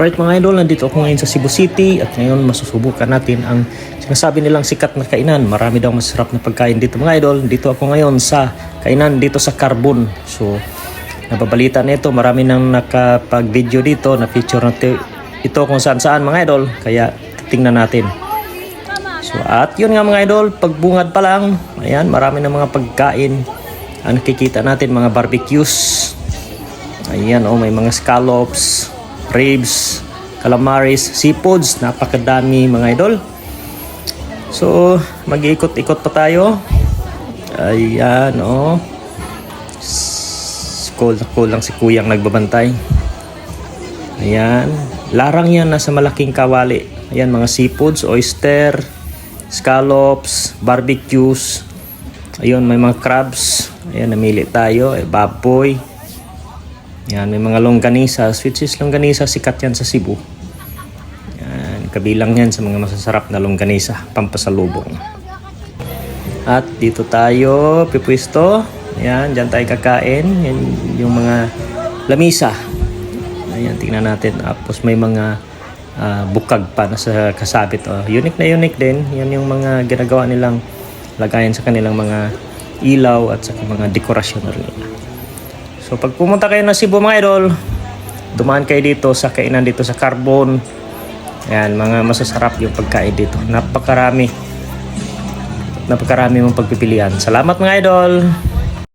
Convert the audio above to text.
Alright mga idol, nandito ako ngayon sa Cebu City at ngayon masusubukan natin ang sinasabi nilang sikat na kainan. Marami daw masarap na pagkain dito mga idol. Dito ako ngayon sa kainan dito sa Carbon. So, nababalita na ito. Marami nang nakapag-video dito na picture na ito kung saan saan mga idol. Kaya tingnan natin. So, at yun nga mga idol, pagbungad pa lang, ayan, marami na mga pagkain ang nakikita natin, mga barbecues. Ayan, oh, may mga scallops, ribs, calamaris, seafoods, napakadami mga idol. So, mag-ikot-ikot pa tayo. Ayan, oh. S- Cool cool lang si kuyang nagbabantay. Ayan. Larang yan nasa malaking kawali. Ayan, mga seafoods, oyster, scallops, barbecues. Ayun, may mga crabs. Ayan, namili tayo. Eh, baboy. Yan, may mga longganisa. Which is longganisa, sikat yan sa Cebu. Yan, kabilang yan sa mga masasarap na longganisa, pampasalubong. At dito tayo, pipwisto. Yan, dyan tayo kakain. Yan yung mga lamisa. Ayan, tingnan natin. Tapos may mga ah, bukag pa na sa kasabit. Oh, unique na unique din. Yan yung mga ginagawa nilang lagayan sa kanilang mga ilaw at sa mga dekorasyon nila. So pag pumunta kayo ng Cebu mga idol, dumaan kayo dito sa kainan dito sa Carbon. Ayan, mga masasarap yung pagkain dito. Napakarami. Napakarami mong pagpipilian. Salamat mga idol!